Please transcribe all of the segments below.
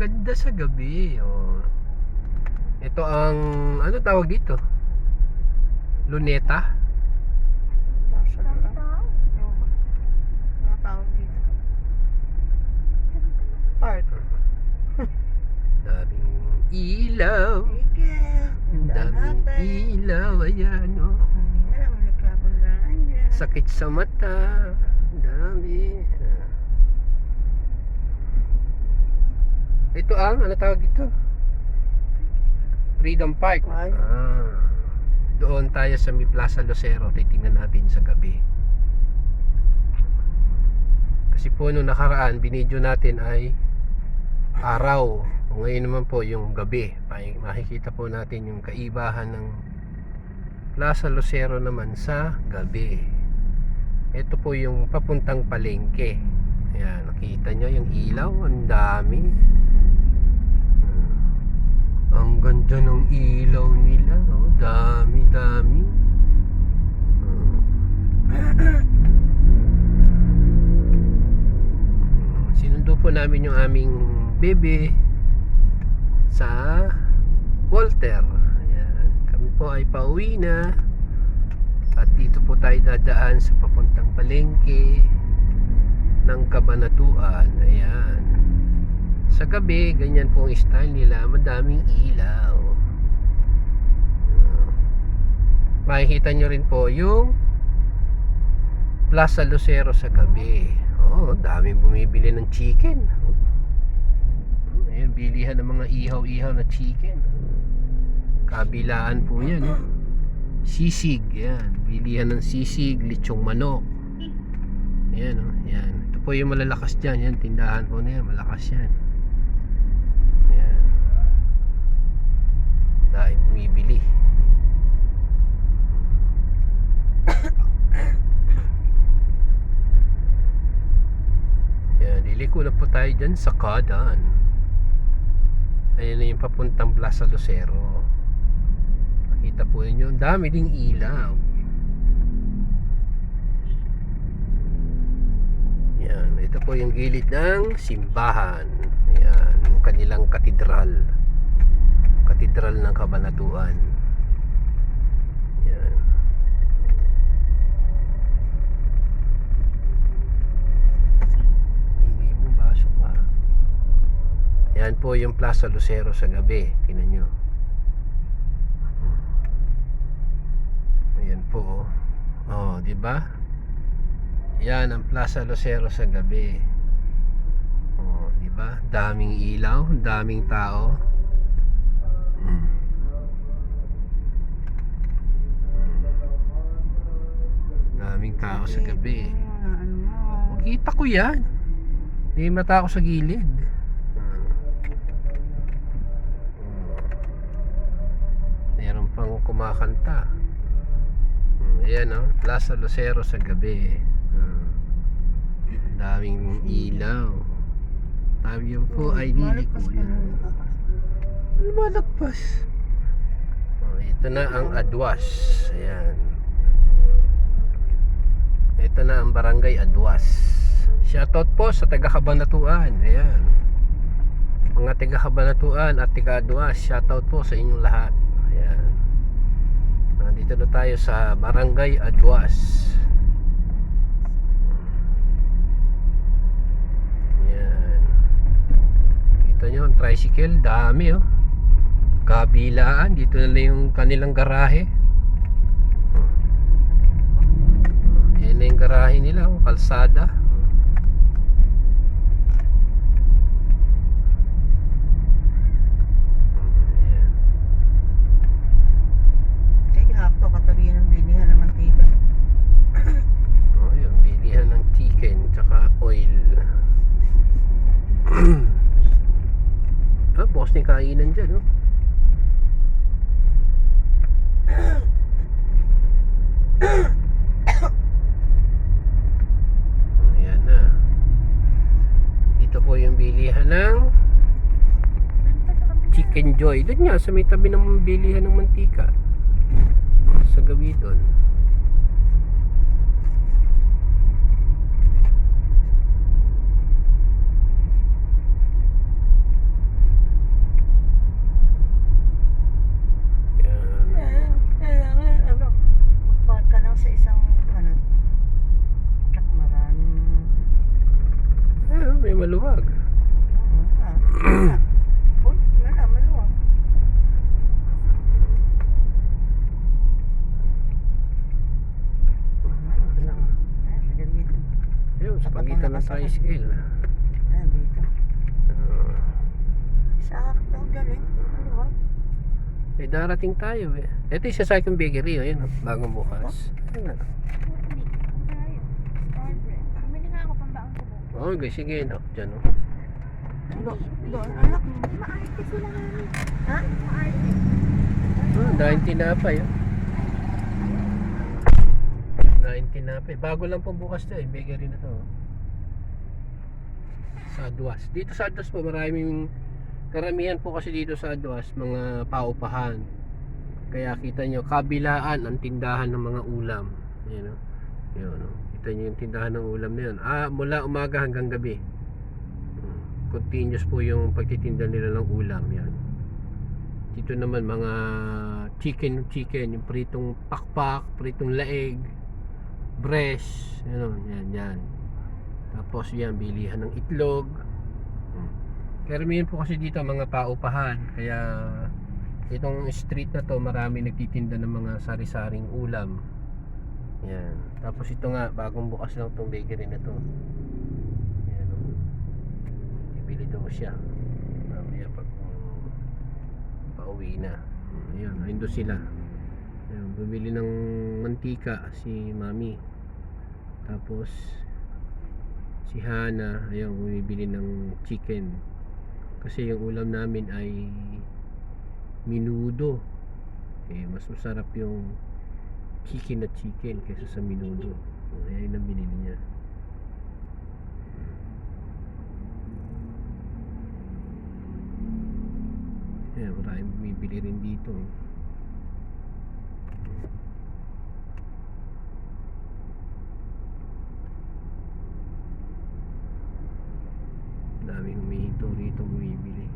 maganda sa gabi. Oh. Ito ang ano tawag dito? Luneta? Park. Daming ilaw. Daming ilaw. Ayan, oh. Sakit sa mata. Ang Dami. Ito ang, ano tawag dito? Freedom Park. Ay. Ah, doon tayo sa may Plaza Lucero. Titingnan natin sa gabi. Kasi po nung nakaraan, binidyo natin ay araw. Ngayon naman po yung gabi. Makikita po natin yung kaibahan ng Plaza Lucero naman sa gabi. Ito po yung papuntang palengke. Ayan, nakita nyo yung ilaw. Ang dami. Ang ganda ng ilaw nila. Oh, dami, dami. Hmm, Sinundo po namin yung aming bebe sa Walter. Ayan. Kami po ay pauwi na. At dito po tayo dadaan sa papuntang palengke ng Kabanatuan. Ayan. Sa gabi, ganyan po ang style nila. Madaming ilaw. Ah. Makikita nyo rin po yung Plaza Lucero sa gabi. Oh, daming bumibili ng chicken. Ayan, bilihan ng mga ihaw-ihaw na chicken. Kabilaan po yan. Eh. Sisig, yan. Bilihan ng sisig, lechong manok. Yan, oh, yan. Ito po yung malalakas dyan. Yan, tindahan po na yan. Malakas. Yan. Dahil bumibili. Yan, liliko na po tayo dyan sa Kadan. Ayan na yung papuntang Plaza Lucero. Nakita po ninyo, ang dami ding ilaw. Yan, ito po yung gilid ng simbahan. Yan, yung kanilang katedral. Katedral ng Kabanatuan. Yan. Hindi mo baso pa. Yan po yung Plaza Lucero sa gabi. Tingnan nyo. Ayan po. Oh, oh di ba? Yan ang Plaza Lucero sa gabi. Oh, di ba? Daming ilaw, daming tao. Mm. Mm. Daming tao sa gabi. Ano? Kita ko yan. May mata ako sa gilid. Meron pang kumakanta. Hmm, Ayan o, Plaza Lucero sa gabi. Hmm. Daming ilaw. Tabi yun po ay na. Lumalagpas. Oh, ito na ang Adwas. Ayan. Ito na ang Barangay Adwas. Shoutout po sa taga Kabanatuan. Ayan. Mga taga Kabanatuan at taga Adwas, shoutout po sa inyong lahat. Nandito na tayo sa Barangay Adwas. Ayan. Kita nyo ang tricycle, dami oh. Kabilaan, dito na yung kanilang garahe. Yan na yung garahe nila, oh, kalsada. Ayan. Sige, hakto katabihan ng bilihan ng mantika. Oh, yun, bilihan ng chicken tsaka oil. ah, boss ni kainan dyan, oh. Ayan na. Dito po yung bilihan ng Chicken Joy. Doon nga, sa may tabi ng bilihan ng mantika. Sa gabi doon. maluwag. Ah, wala. Uy, wala, maluwag. Ayan. Ah, sige dito. Ayun, sa pagitan ng tricycle. Ah, dito. Ah. Sakto, galing. Maluwag. Eh, darating tayo eh. Ito yung sa Saikong Bakery, oh, yun, oh, bagong bukas. Ayun na. Oh, okay, sige, no. Diyan, oh. Do- Doon, anak. Maarte sila namin. Ha? Maarte. Ah, 90 na pa yun. 90 na pa eh. Bago lang po bukas to eh. Bakery na to. Sa Adwas. Dito sa Adwas po maraming karamihan po kasi dito sa Adwas mga paupahan. Kaya kita nyo, kabilaan ang tindahan ng mga ulam. Yan o. Yun, oh. Kita nyo yung tindahan ng ulam na yun. Ah, mula umaga hanggang gabi. Hmm. Continuous po yung pagtitinda nila ng ulam. Yan. Dito naman mga chicken, chicken, yung pritong pakpak, pritong laeg, breast, ano, yan, yan. Tapos yan, bilihan ng itlog. Hmm. Karamihan po kasi dito mga paupahan, kaya itong street na to, marami nagtitinda ng mga sari-saring ulam. Yan. Tapos ito nga, bagong bukas lang tong bakery na to. Yan, oh. Bibili daw siya. Mamaya pag um, pauwi na. Ayun, ayun sila. Ayun, bumili ng mantika si Mami. Tapos si Hana, ayun, bumibili ng chicken. Kasi yung ulam namin ay minudo. Eh, mas masarap yung chicken na chicken kaysa sa minudo. Kaya yun ang binili niya. Ayan, maraming bumibili rin dito. Daming rito bumibili.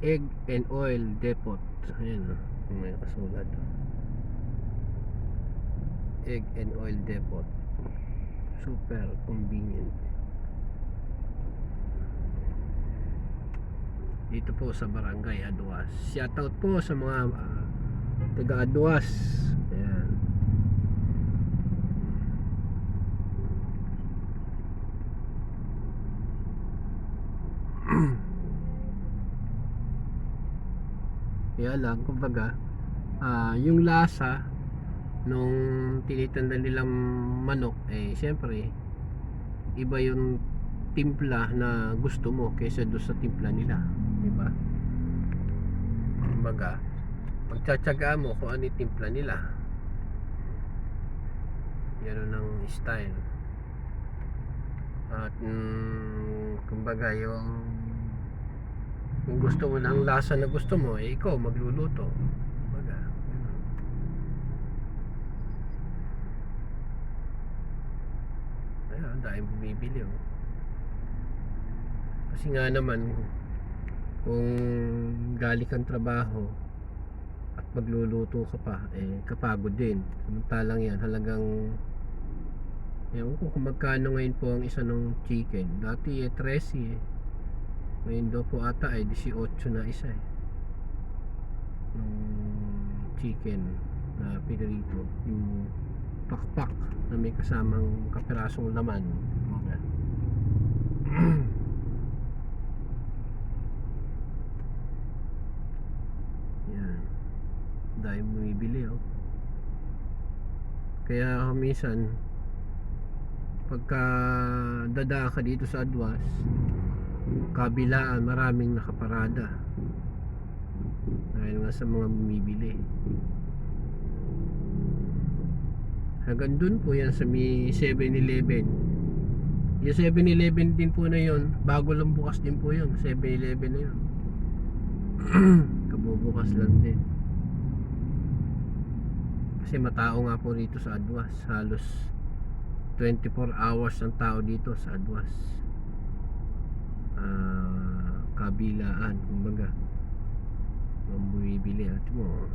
Egg and oil depot. Ayan o, kung may kasulat. Egg and oil depot super convenient dito po sa barangay Aduas shoutout po sa mga ah, taga Aduas ayan kaya lang kumbaga ah, yung lasa nung tinitanda nilang manok eh syempre iba yung timpla na gusto mo kaysa doon sa timpla nila di ba? Kumbaga pagtsatsaga mo kung ano yung timpla nila. Gano'n ang style. At mm, kumbaga yung kung gusto mo ng lasa na gusto mo eh ikaw magluluto ganun. Ayun, dahil bumibili oh. Kasi nga naman kung galing kang trabaho at magluluto ka pa, eh kapagod din. Samantalang yan, halagang Ewan ko kung magkano ngayon po ang isa ng chicken. Dati eh 13 eh. Ngayon daw po ata ay 18 na isa eh. Ng chicken na pinirito. Yung pakpak na may kasamang kapirasong laman. Mga. Yan. Dahil bumibili oh. Kaya minsan pagka dadaan ka dito sa Adwas kabilaan maraming nakaparada. Dahil nga sa mga bumibili. Hanggang dun po yan sa may 7-Eleven yung 7-Eleven din po na yon bago lang bukas din po yun. 7-Eleven na yun. Kabubukas lang din. Kasi matao nga po rito sa Adwas. Halos 24 hours ang tao dito sa Adwas kabilaan kumbaga ang bumibili at mo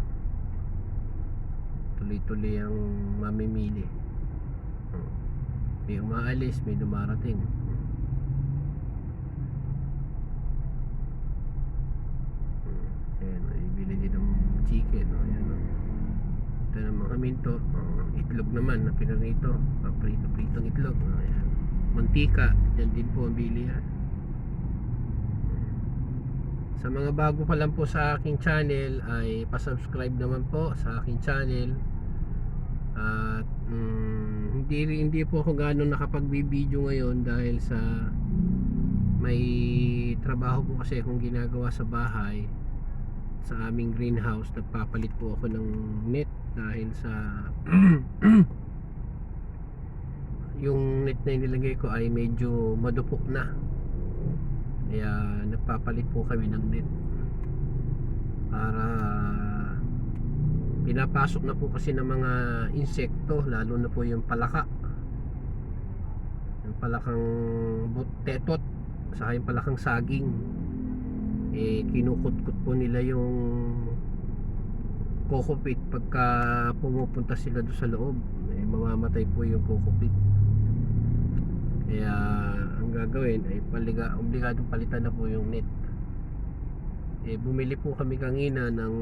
tuloy-tuloy ang mamimili Hmm. may umaalis may dumarating Hmm. ayan may bili din ng chicken oh, ayan, oh. ito naman haminto oh, itlog naman na pinarito paprito-pritong itlog oh, ayan. mantika yan din po ang bili yan sa mga bago pa lang po sa aking channel ay pasubscribe naman po sa aking channel. At mm, hindi hindi po ako gano'n nakapag-video ngayon dahil sa may trabaho po kasi akong ginagawa sa bahay. Sa aming greenhouse nagpapalit po ako ng net dahil sa yung net na inilagay ko ay medyo madupok na kaya nagpapalit po kami ng net para pinapasok na po kasi ng mga insekto lalo na po yung palaka. Yung palakang tetot saka yung palakang saging. Eh kinukutkot po nila yung kokopit pagka pumupunta sila doon sa loob. Eh, mamamatay po yung kokopit. Kaya gagawin ay paliga, obligadong palitan na po yung net. Eh bumili po kami kanina ng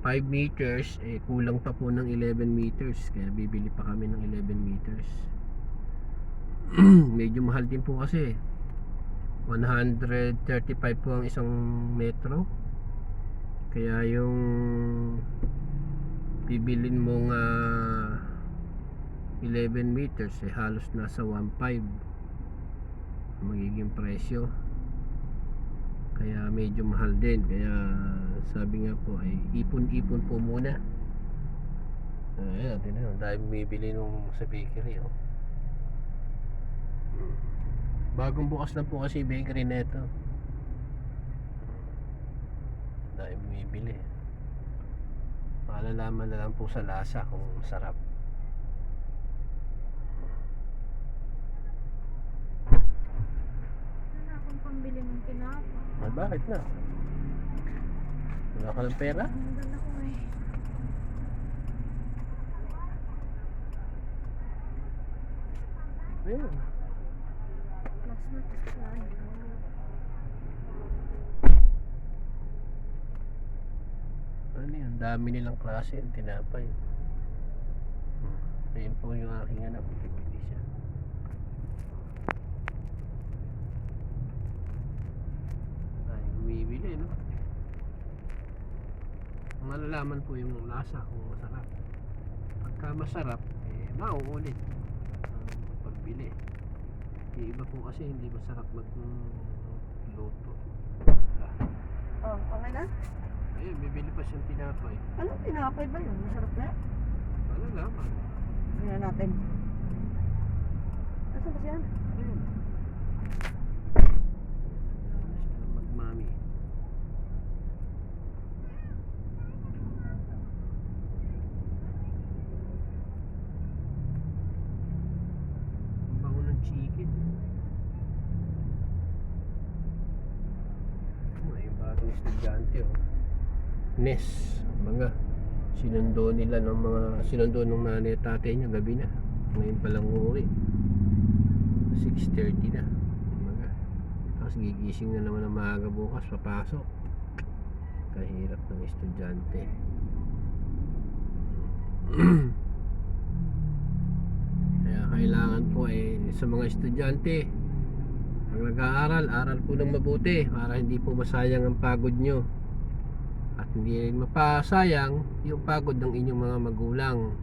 5 meters eh kulang pa po ng 11 meters kaya bibili pa kami ng 11 meters. Medyo mahal din po kasi. 135 po ang isang metro. Kaya yung bibilin mong ah, 11 meters eh halos nasa 1.5 ang magiging presyo. Kaya medyo mahal din. Kaya sabi nga po ay ipon-ipon po muna. Ayan natin na dahil bumibili nung sa bakery oh. bagong bukas na po kasi bakery na ito dahil bumibili malalaman na lang po sa lasa kung masarap Wala akong pambili ng tinapa. Ay, bakit na? Wala ka ng pera? Ang dala ko eh. Ayun. Plus na yan. Ano yan? Dami nilang klase yung tinapay. Hmm. Ayun po yung aking anak. Bibili siya. Ay, bumibili, no? Malalaman po yung lasa kung masarap. Pagka masarap, eh, mauulit ang pagbili. Yung iba po kasi hindi masarap magluto. Oh, okay na? Ayun, bibili pa siyang tinapay. Anong tinapay ba yun? Masarap na? Wala naman. Tingnan natin. Nasaan ba siya? Ayun. Magmami. Ang bango ng chicken. Oh, yung batang estudyante oh. Nes, mga sinundo nila ng mga sinundo ng nanay at tatay niya gabi na. Ngayon pa lang uuwi. 6.30 na Umaga. Tapos gigising na naman ng maaga bukas Papasok Kahirap ng estudyante Kaya kailangan po eh Sa mga estudyante Ang nag-aaral Aral po ng mabuti Para hindi po masayang ang pagod nyo At hindi rin mapasayang Yung pagod ng inyong mga magulang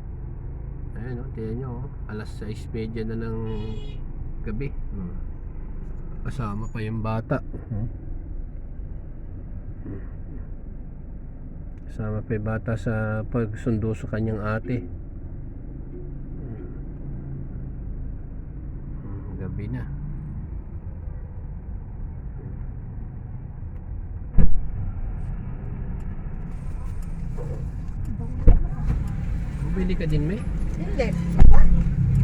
Ayan o, tingnan nyo oh. Alas 6.30 na ng gabi. Hmm. Kasama pa yung bata. Hmm. Kasama pa yung bata sa pagsundo sa kanyang ate. Hmm, Gabi na. Bumili ka din, May? Hindi.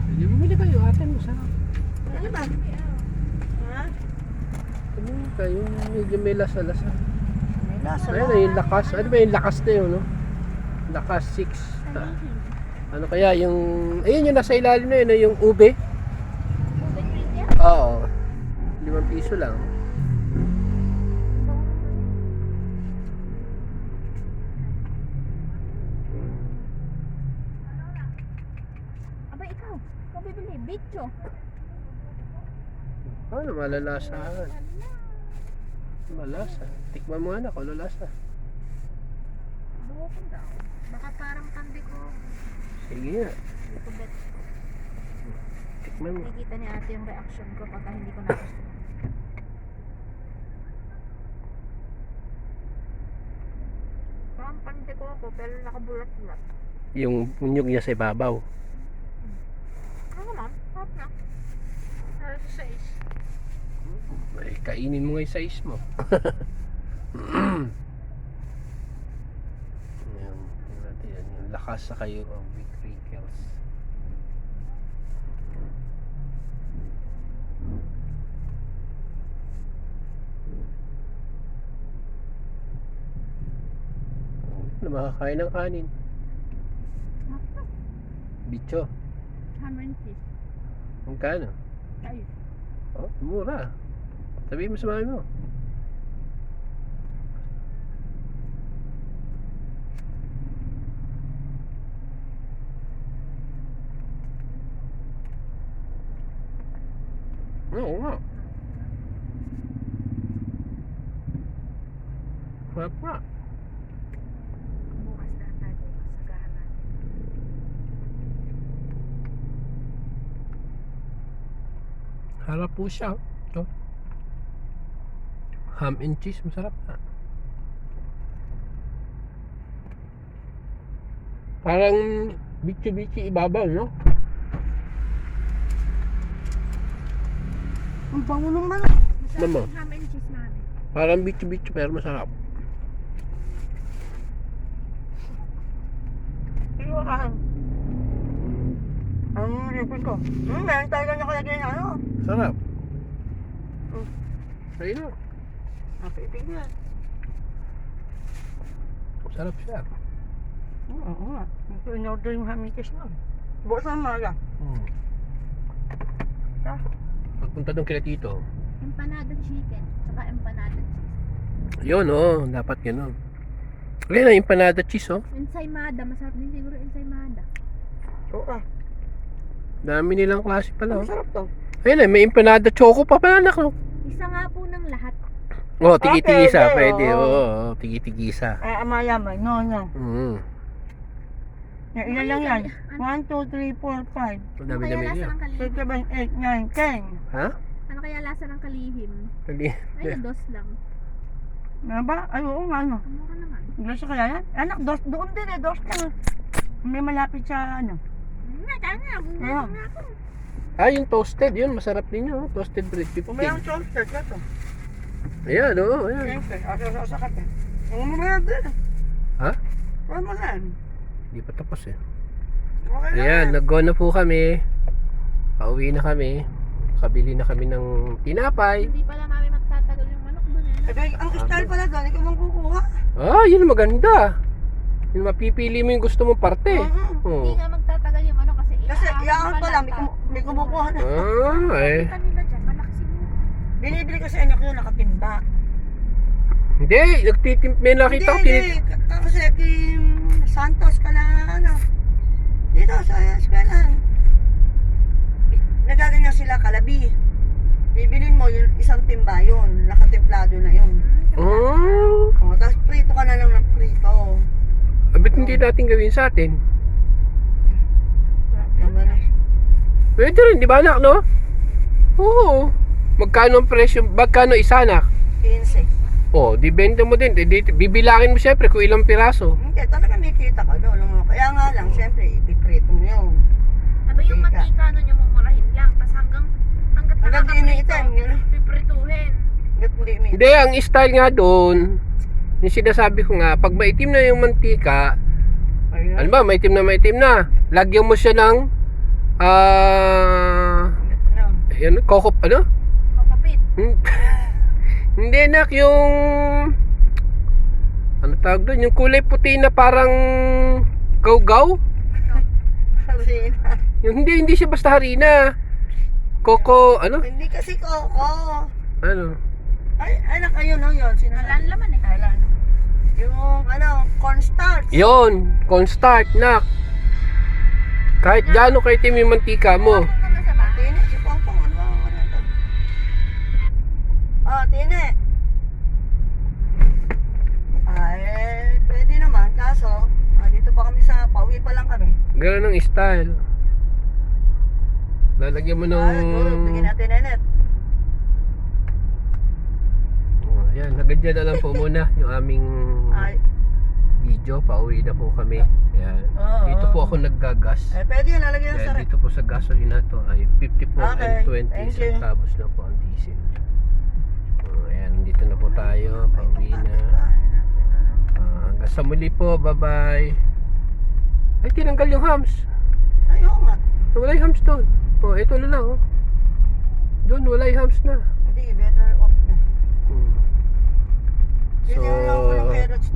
Hindi bumili kayo, ate mo sarap. Ano ba? Ha? Bumili kayo, medyo may lasa-lasa. May lasa Ayun na yung lakas. Ano ba yung lakas na yun, no? Lakas 6. Kalihim. Ano kaya yung... Ayun yung nasa ilalim na yun, no, yung ube. Ube. Oo. 5 piso lang. Ikaw. Ikaw bibili. Bitcho. Ano, malalasa. Malasa. Tikman mo anak, ano lasa? Buko daw. Baka parang kandi ko. Sige nga. Hindi ko bet. Tikman mo. Nakikita ni ate yung reaction ko pagka hindi ko nagustuhan. Parang pandi ko ako pero nakabulat-bulat. Yung punyog niya sa ibabaw. Ano naman? Hot na. Para sa size. Ay, kainin mo nga yung size mo. Ayan, tingnan natin yan. Yung lakas sa kayo ng big wrinkles. Na makakain ng kanin. Bicho. Ham and cheese. Magkano? Ayos. Oh, mura. Sabihin mo sa mami mo. Oo nga. Sarap nga. Bukas na tayo. Masagahan natin. Harap po siya. Ito. Ham and cheese, masarap na. Parang bichi-bichi ibabaw, no? Ang bango ng manok. Masarap Mama. ham and cheese namin. Parang bichi-bichi pero masarap. Iwakan. Ang lipid ko. Hmm, meron talaga na ano. Sarap. Mm. Ayun na. Napipig yan. Sarap siya. Oo, oo nga. Ito in-order yung hamitis nun. Bukas na maga. Hmm. Ah. Pagpunta doon kila Tito, Empanada chicken. Tsaka empanada cheese. yun oh, dapat gano'n. Ayun na, empanada cheese oh. Ensaymada. Masarap din siguro ensaymada. Oo ah. Dami nilang klase pala oh. Masarap to. Ayun na, may empanada choco pa pala anak no. Isa nga po ng lahat. Oh, tigi-tigisa, pwede, pwede. oo. Oo, oh, tigi-tigisa. Ah, amayaman. No, no. Mm. Yan, ilan lang yan? Ano, 1, 2, 3, 4, 5, Ang ano kaya dami-dami lasa niya. ng 6, kalihim? 7, 8, 9, 10. Ha? Ano kaya lasa ng kalihim? Hindi. Ay, dos lang. Ano ba? Ay, oo nga, ano. Ano ka naman? Dos kaya yan? Anak, dos, doon din eh, dos ka. May malapit sa, ano. Kaya nga. Gumawa Ayun. nga ako. Ah, yung toasted, yun, masarap din yun. oh. Toasted bread, 15. Kung mayroong chocolate ka to. Ayan, oo, ayan. Siyempre, ako sa sakat eh. Ang din. Ha? Wala mo yan. Hindi pa tapos eh. Okay na. Ayan, nag-go na po kami. Pauwi na kami. Kabili na kami ng tinapay. Hindi pala mami magtatagal yung manok doon eh. Ang style pala doon, ikaw ang kukuha. Ah, yun maganda. Yung mapipili mo yung gusto mong parte. Oo. Oo. Hindi nga yung manok iyakan pala, may, kum- may kumukuha na. Ah, eh. Kanina dyan, malaki siguro. Binibili kasi anak yun, nakatimba. Hindi, nagtitim may nakita ko hindi, tinit. hindi. Ka- Kasi Kim Santos ka na, ano. Dito sa eskwelahan. Nagaganyan sila kalabi. Bibilin mo yung isang timba yun, nakatemplado na yun. Oh, O, tapos prito ka na lang ng prito. abit hindi natin gawin sa atin. Naman eh. Pwede rin, di ba anak, no? Oo. Magkano ang presyo? Magkano isa anak? 15. Oh, di benta mo din. Di, di- bibilangin mo syempre kung ilang piraso. Hindi, talaga may kita ka doon. ano. Kaya nga lang, siyempre, ipiprito mo yun. Aba yung Mantika. mantika nun yung mumurahin lang. Tapos hanggang, hanggat Hanggang di nakakaprito, iniitim, yun. piprituhin. Hanggat hindi may... Hindi, ang style nga doon, yung sinasabi ko nga, pag maitim na yung mantika, Ayun. ano ba, maitim na maitim na, lagyan mo siya ng, ah, Ano? yan, coco, ano? Kokopit. Hmm. Hindi nak, yung, ano tawag doon? Yung kulay puti na parang gaw-gaw? Sabi na. Yung hindi, hindi siya basta harina. Coco, ano? Hindi kasi Coco. Ano? Ay, anak, ayun, oh, yun. Alan laman eh. Alan. Yung, ano, cornstarch. Yon, cornstarch, nak. Kahit gaano kay Tim yung mantika mo. Ano ano? Oh, Tine. Ay, pwede naman, kaso, ah, dito pa kami sa, pauwi pa lang kami. Ganun ang style. Lalagyan mo ng... Siguro, bigyan natin nenet. Oh, yan, hanggang dyan na lang po muna yung aming Ay, video. Pauwi na po kami. Yan. oo. Dito po ako naggagas. Eh, pwede yun, lalagyan sa Dahil rep. dito po sa gasolina to ay 50 po Okay, and 20 thank you. centavos na po ang diesel. Oh, ayan, dito na po tayo. Pauwi na. Ah, hanggang sa muli po. Bye-bye. Ay, tinanggal yung hams. Ay, oo nga. Wala yung hams doon. Oh, ito na lang. Oh. Doon, wala yung hams na. Hindi. Hmm. So,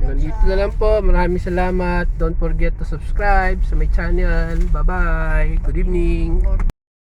nandito na lang po. Maraming salamat. Don't forget to subscribe sa my channel. Bye-bye. Good evening.